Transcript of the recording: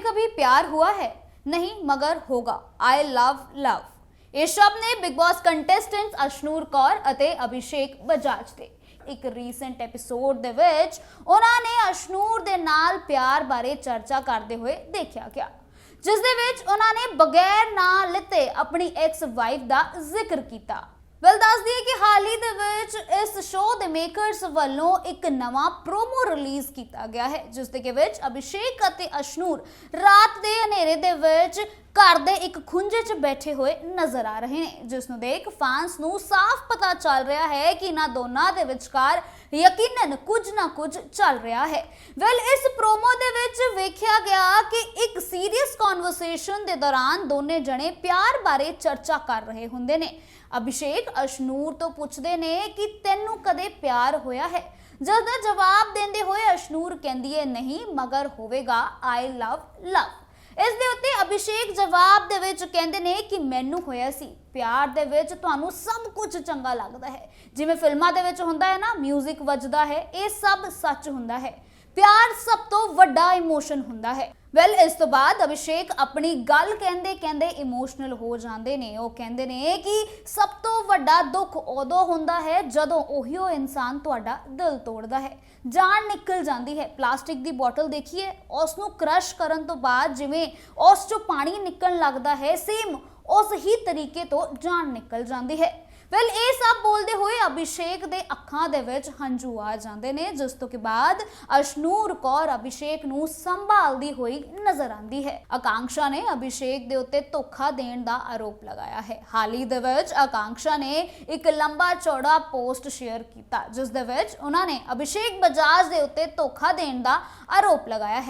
कभी प्यार हुआ है नहीं मगर होगा आई लव लव ਇਹ ਸ਼ਬਦ ਨੇ Bigg Boss contestants Ashnoor Kaur ਅਤੇ ਅਭਿਸ਼ੇਕ ਬਜਾਜ ਦੇ ਇੱਕ ਰੀਸੈਂਟ ਐਪੀਸੋਡ ਦੇ ਵਿੱਚ ਉਹਨਾਂ ਨੇ ਅਸ਼ਨੂਰ ਦੇ ਨਾਲ ਪਿਆਰ ਬਾਰੇ ਚਰਚਾ ਕਰਦੇ ਹੋਏ ਦੇਖਿਆ ਗਿਆ ਜਿਸ ਦੇ ਵਿੱਚ ਉਹਨਾਂ ਨੇ ਬਗੈਰ ਨਾਂ ਲਿੱਤੇ ਆਪਣੀ ਐਕਸ ਵਾਈਫ ਦਾ ਜ਼ਿਕਰ ਕੀਤਾ ਵੈਲ ਦੱਸ ਦਈਏ ਕਿ ਹਾਲ ਹੀ ਦੇ ਵਿੱਚ ਇਸ ਸ਼ੋਅ ਦੇ ਮੇਕਰਸ ਵੱਲੋਂ ਇੱਕ ਨਵਾਂ ਪ੍ਰੋਮੋ ਰਿਲੀਜ਼ ਕੀਤਾ ਗਿਆ ਹੈ, ਜਿਸ ਦੇ ਵਿੱਚ ਅਭਿਸ਼ੇਕ ਅਤੇ ਅਸ਼ਨੂਰ ਰਾਤ ਦੇ ਹਨੇਰੇ ਦੇ ਵਿੱਚ ਘਰ ਦੇ ਇੱਕ ਖੁੰਝੇ 'ਚ ਬੈਠੇ ਹੋਏ ਨਜ਼ਰ ਆ ਰਹੇ ਨੇ, ਜਿਸ ਨੂੰ ਦੇਖ ਫੈਨਸ ਨੂੰ ਸਾਫ਼ ਪਤਾ ਚੱਲ ਰਿਹਾ ਹੈ ਕਿ ਇਹਨਾਂ ਦੋਨਾਂ ਦੇ ਵਿਚਕਾਰ ਯਕੀਨਨ ਕੁਝ ਨਾ ਕੁਝ ਚੱਲ ਰਿਹਾ ਹੈ। ਵੈਲ ਇਸ ਪ੍ਰੋਮੋ ਦੇ ਵਿੱਚ ਵੇਖਿਆ ਗਿਆ ਕਿ ਇੱਕ ਸੀਰੀਅਸ ਕਨਵਰਸੇਸ਼ਨ ਦੇ ਦੌਰਾਨ ਦੋਨੇ ਜਣੇ ਪਿਆਰ ਬਾਰੇ ਚਰਚਾ ਕਰ ਰਹੇ ਹੁੰਦੇ ਨੇ। ਅਭਿਸ਼ੇਕ ਅਸ਼ਨੂਰ ਤੋਂ ਪੁੱਛਦੇ ਨੇ ਕਿ ਤੈਨੂੰ ਕਦੇ ਪਿਆਰ ਹੋਇਆ ਹੈ? ਜਦ ਦਾ ਜਵਾਬ ਦਿੰਦੇ ਹੋਏ ਅਸ਼ਨੂਰ ਕਹਿੰਦੀ ਹੈ ਨਹੀਂ, ਮਗਰ ਹੋਵੇਗਾ ਆਈ ਲਵ ਲਵ ਇਸ ਦੇ ਉੱਤੇ ਅਭਿਸ਼ੇਕ ਜਵਾਬ ਦੇ ਵਿੱਚ ਕਹਿੰਦੇ ਨੇ ਕਿ ਮੈਨੂੰ ਹੋਇਆ ਸੀ। ਪਿਆਰ ਦੇ ਵਿੱਚ ਤੁਹਾਨੂੰ ਸਭ ਕੁਝ ਚੰਗਾ ਲੱਗਦਾ ਹੈ। ਜਿਵੇਂ ਫਿਲਮਾਂ ਦੇ ਵਿੱਚ ਹੁੰਦਾ ਹੈ ਨਾ 뮤직 ਵੱਜਦਾ ਹੈ, ਇਹ ਸਭ ਸੱਚ ਹੁੰਦਾ ਹੈ। ਪਿਆਰ ਸਭ ਤੋਂ ਵੱਡਾ ਇਮੋਸ਼ਨ ਹੁੰਦਾ ਹੈ। ਵੈਲ ਇਸ ਤੋਂ ਬਾਅਦ ਅਭਿਸ਼ੇਕ ਆਪਣੀ ਗੱਲ ਕਹਿੰਦੇ ਕਹਿੰਦੇ ਇਮੋਸ਼ਨਲ ਹੋ ਜਾਂਦੇ ਨੇ। ਉਹ ਕਹਿੰਦੇ ਨੇ ਕਿ ਸਭ ਤੋਂ ਵੱਡਾ ਦੁੱਖ ਉਦੋਂ ਹੁੰਦਾ ਹੈ ਜਦੋਂ ਉਹੀਓ ਇਨਸਾਨ ਤੁਹਾਡਾ ਦਿਲ ਤੋੜਦਾ ਹੈ। ਜਾਨ ਨਿਕਲ ਜਾਂਦੀ ਹੈ। ਪਲਾਸਟਿਕ ਦੀ ਬੋਟਲ ਦੇਖੀਏ ਉਸ ਨੂੰ ਕ੍ਰਸ਼ ਕਰਨ ਤੋਂ ਬਾਅਦ ਜਿਵੇਂ ਉਸ ਚੋਂ ਪਾਣੀ ਨਿਕਲਣ ਲੱਗਦਾ ਹੈ ਸੇਮ ਉਸ ਹੀ ਤਰੀਕੇ ਤੋਂ ਜਾਨ ਨਿਕਲ ਜਾਂਦੀ ਹੈ। ਵੈਲ ਇਹ ਸਭ ਬੋਲਦੇ ਹੋਏ ਅਭਿਸ਼ੇਕ ਦੇ ਅੱਖਾਂ ਦੇ ਵਿੱਚ ਹੰਝੂ ਆ ਜਾਂਦੇ ਨੇ, ਜਿਸ ਤੋਂ ਕਿ ਬਾਅਦ ਅਸ਼ਨੂਰ ਕੌਰ ਅਭਿਸ਼ੇਕ ਨੂੰ ਸੰਭਾਲਦੀ ਹੋਈ ਨਜ਼ਰ ਆਂਦੀ ਹੈ। ਆਕਾਂਕਸ਼ਾ ਨੇ ਅਭਿਸ਼ੇਕ ਦੇ ਉੱਤੇ ਧੋਖਾ ਦੇਣ ਦਾ ਆਰੋਪ ਲਗਾਇਆ ਹੈ। ਹਾਲ ਹੀ ਦੇ ਵਿੱਚ ਆਕਾਂਕਸ਼ਾ ਨੇ ਇੱਕ ਲੰਬਾ ਚੌੜਾ ਪੋਸਟ ਸ਼ੇਅਰ ਕੀਤਾ, ਜਿਸ ਦੇ ਵਿੱਚ ਉਹਨਾਂ ਨੇ ਅਭਿਸ਼ੇਕ ਬਜਾਜ ਦੇ ਉੱਤੇ ਧੋਖਾ ਦੇਣ ਦਾ ਆਰੋਪ ਲਗਾਇਆ ਹੈ।